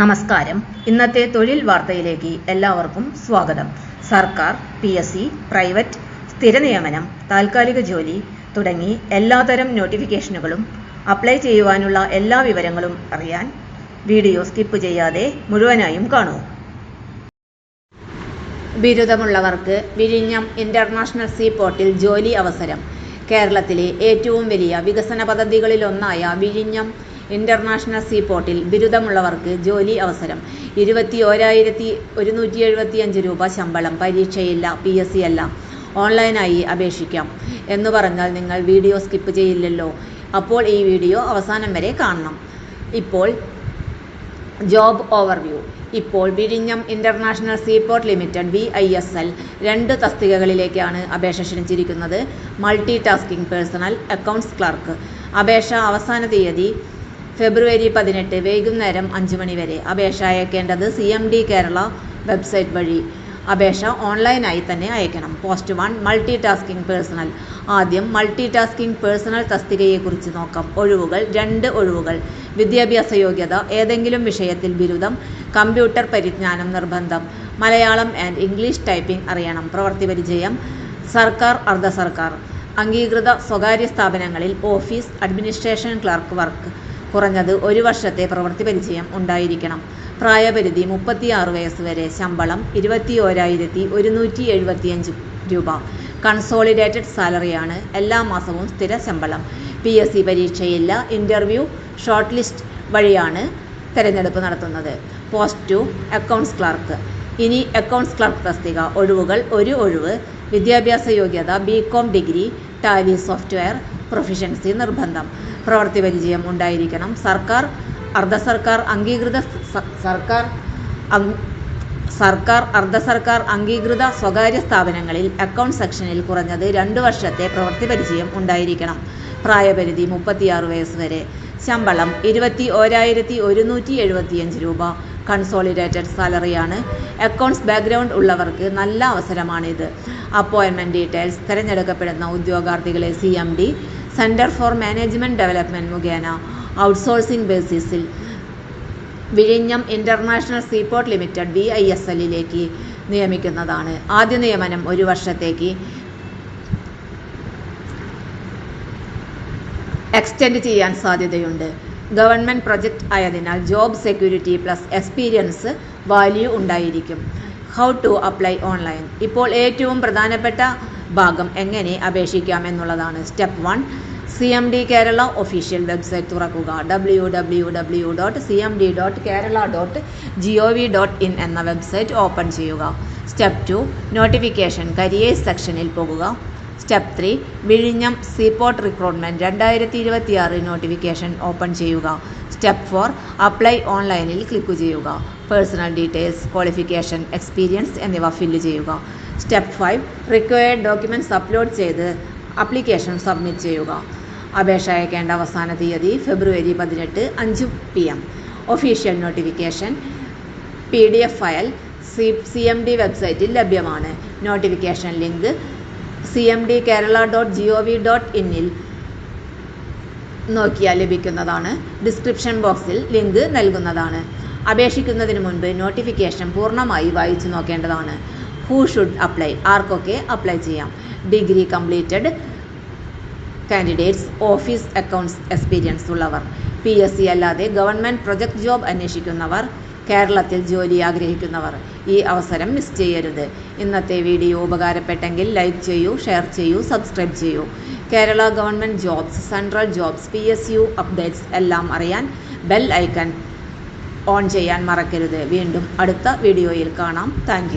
നമസ്കാരം. ഇന്നത്തെ തൊഴിൽ വാർത്തയിലേക്ക് എല്ലാവർക്കും സ്വാഗതം. സർക്കാർ പി എസ് സി പ്രൈവറ്റ് സ്ഥിരനിയമനം താൽക്കാലിക ജോലി തുടങ്ങി എല്ലാതരം നോട്ടിഫിക്കേഷനുകളും അപ്ലൈ ചെയ്യുവാനുള്ള എല്ലാ വിവരങ്ങളും അറിയാൻ വീഡിയോ സ്കിപ്പ് ചെയ്യാതെ മുഴുവനായും കാണൂ. ബിരുദമുള്ളവർക്ക് വിഴിഞ്ഞം ഇന്റർനാഷണൽ സീ പോർട്ടിൽ ജോലി അവസരം. കേരളത്തിലെ ഏറ്റവും വലിയ വികസന പദ്ധതികളിലൊന്നായ വിഴിഞ്ഞം ഇന്റർനാഷണൽ സീ പോർട്ടിൽ ബിരുദമുള്ളവർക്ക് ജോലി അവസരം. ഇരുപത്തി ഓരായിരത്തി ഒരുന്നൂറ്റി എഴുപത്തിയഞ്ച് രൂപ ശമ്പളം. പരീക്ഷയില്ല. പി എസ് സി അല്ല. ഓൺലൈനായി അപേക്ഷിക്കാം. എന്ന് പറഞ്ഞാൽ നിങ്ങൾ വീഡിയോ സ്കിപ്പ് ചെയ്യില്ലല്ലോ. അപ്പോൾ ഈ വീഡിയോ അവസാനം വരെ കാണണം. ഇപ്പോൾ ജോബ് ഓവർവ്യൂ. ഇപ്പോൾ വിഴിഞ്ഞം international seaport limited V I S L രണ്ട് തസ്തികകളിലേക്കാണ് അപേക്ഷ ക്ഷണിച്ചിരിക്കുന്നത്. Multi tasking personnel accounts clerk. അപേക്ഷ അവസാന തീയതി ഫെബ്രുവരി പതിനെട്ട് വൈകുന്നേരം അഞ്ച് മണി വരെ അപേക്ഷ അയക്കേണ്ടത് C M D Kerala website വഴി. അപേക്ഷ ഓൺലൈനായി തന്നെ അയക്കണം. Post one multi tasking personnel ആദ്യം മൾട്ടി ടാസ്കിംഗ് പേഴ്സണൽ തസ്തികയെക്കുറിച്ച് നോക്കാം. ഒഴിവുകൾ രണ്ട് ഒഴിവുകൾ. വിദ്യാഭ്യാസ യോഗ്യത ഏതെങ്കിലും വിഷയത്തിൽ ബിരുദം കമ്പ്യൂട്ടർ പരിജ്ഞാനം നിർബന്ധം. മലയാളം ആൻഡ് ഇംഗ്ലീഷ് ടൈപ്പിംഗ് അറിയണം. പ്രവൃത്തി പരിചയം സർക്കാർ അർദ്ധ സർക്കാർ. അംഗീകൃത സ്വകാര്യ സ്ഥാപനങ്ങളിൽ ഓഫീസ് അഡ്മിനിസ്ട്രേഷൻ ക്ലർക്ക് വർക്ക് കുറഞ്ഞത് ഒരു വർഷത്തെ പ്രവൃത്തി പരിചയം ഉണ്ടായിരിക്കണം. പ്രായപരിധി മുപ്പത്തിയാറ് വയസ്സ് വരെ. ശമ്പളം ഇരുപത്തി ഓരായിരത്തി ഒരുന്നൂറ്റി എഴുപത്തിയഞ്ച് രൂപ കൺസോളിഡേറ്റഡ് സാലറിയാണ് എല്ലാ മാസവും സ്ഥിര ശമ്പളം. പി എസ് സി പരീക്ഷയില്ല ഇന്റർവ്യൂ ഷോർട്ട് ലിസ്റ്റ് വഴിയാണ് തിരഞ്ഞെടുപ്പ് നടത്തുന്നത്. പോസ്റ്റ് ടു അക്കൗണ്ട്സ് ക്ലർക്ക് ഇനി അക്കൗണ്ട്സ് ക്ലർക്ക് തസ്തിക. ഒഴിവുകൾ ഒരു ഒഴിവ്. വിദ്യാഭ്യാസ യോഗ്യത B com degree Tally software proficiency നിർബന്ധം. പ്രവൃത്തി പരിചയം ഉണ്ടായിരിക്കണം. സർക്കാർ അർദ്ധ സർക്കാർ അംഗീകൃത സർക്കാർ സർക്കാർ അർദ്ധ സർക്കാർ അംഗീകൃത സ്വകാര്യ സ്ഥാപനങ്ങളിൽ അക്കൗണ്ട് സെക്ഷനിൽ കുറഞ്ഞത് രണ്ട് വർഷത്തെ പ്രവൃത്തി പരിചയം ഉണ്ടായിരിക്കണം. പ്രായപരിധി മുപ്പത്തിയാറ് വയസ്സ് വരെ. ശമ്പളം ഇരുപത്തി ഓരായിരത്തി ഒരുന്നൂറ്റി എഴുപത്തിയഞ്ച് രൂപ കൺസോളിഡേറ്റഡ് സാലറിയാണ് അക്കൗണ്ട്സ് ബാക്ക്ഗ്രൗണ്ട് ഉള്ളവർക്ക് നല്ല അവസരമാണിത്. അപ്പോയിൻമെന്റ് ഡീറ്റെയിൽസ് തിരഞ്ഞെടുക്കപ്പെടുന്ന ഉദ്യോഗാർത്ഥികളെ C M D centre for management development മുഖേന ഔട്ട്സോഴ്സിംഗ് ബേസിസിൽ വിഴിഞ്ഞം international seaport limited V I S എല്ലിലേക്ക് നിയമിക്കുന്നതാണ്. ആദ്യ നിയമനം ഒരു വർഷത്തേക്ക് എക്സ്റ്റെൻഡ് ചെയ്യാൻ സാധ്യതയുണ്ട്. ഗവൺമെന്റ് പ്രൊജക്റ്റ് ആയതിനാൽ job security plus experience value ഉണ്ടായിരിക്കും. ഹൗ ടു അപ്ലൈ ഓൺലൈൻ ഇപ്പോൾ ഏറ്റവും പ്രധാനപ്പെട്ട ഭാഗം എങ്ങനെ അപേക്ഷിക്കാം എന്നുള്ളതാണ്. Step one C M D Kerala official website തുറക്കുക. W W W dot C M D dot Kerala dot G O V dot in എന്ന വെബ്സൈറ്റ് ഓപ്പൺ ചെയ്യുക. സ്റ്റെപ്പ് ടു നോട്ടിഫിക്കേഷൻ കരിയേഴ്സ് സെക്ഷനിൽ പോകുക. സ്റ്റെപ്പ് ത്രീ വിഴിഞ്ഞം seaport recruitment രണ്ടായിരത്തി ഇരുപത്തിയാറ് notification open ചെയ്യുക. Step four apply ഓൺലൈനിൽ ക്ലിക്ക് ചെയ്യുക. പേഴ്സണൽ ഡീറ്റെയിൽസ് ക്വാളിഫിക്കേഷൻ എക്സ്പീരിയൻസ് എന്നിവ ഫില്ല് ചെയ്യുക. Step five required documents upload ചെയ്ത് അപ്ലിക്കേഷൻ സബ്മിറ്റ് ചെയ്യുക. അപേക്ഷ അയക്കേണ്ട അവസാന തീയതി ഫെബ്രുവരി പതിനെട്ട് അഞ്ച് P M official notification P D F file C C M D വെബ്സൈറ്റിൽ ലഭ്യമാണ്. Notification link C M D Kerala dot G O V dot ഇന്നിൽ നോക്കിയാൽ ലഭിക്കുന്നതാണ്. ഡിസ്ക്രിപ്ഷൻ ബോക്സിൽ ലിങ്ക് നൽകുന്നതാണ്. അപേക്ഷിക്കുന്നതിന് മുൻപ് നോട്ടിഫിക്കേഷൻ പൂർണമായി വായിച്ചു നോക്കേണ്ടതാണ്. ഹൂ ഷുഡ് അപ്ലൈ ആർക്കൊക്കെ അപ്ലൈ ചെയ്യാം. Degree completed candidates office accounts experience ഉള്ളവർ. പി എസ് സി അല്ലാതെ ഗവൺമെന്റ് പ്രൊജക്ട് ജോബ് അന്വേഷിക്കുന്നവർ കേരളത്തിൽ ജോലി ആഗ്രഹിക്കുന്നവർ. ഈ അവസരം മിസ് ചെയ്യരുത്. ഇന്നത്തെ വീഡിയോ ഉപകാരപ്പെട്ടെങ്കിൽ ലൈക്ക് ചെയ്യൂ ഷെയർ ചെയ്യൂ സബ്സ്ക്രൈബ് ചെയ്യൂ. Kerala government jobs central jobs P S U updates എല്ലാം അറിയാൻ ബെൽ ഐക്കൺ ഓൺ ചെയ്യാൻ മറക്കരുത്. വീണ്ടും അടുത്ത വീഡിയോയിൽ കാണാം. താങ്ക്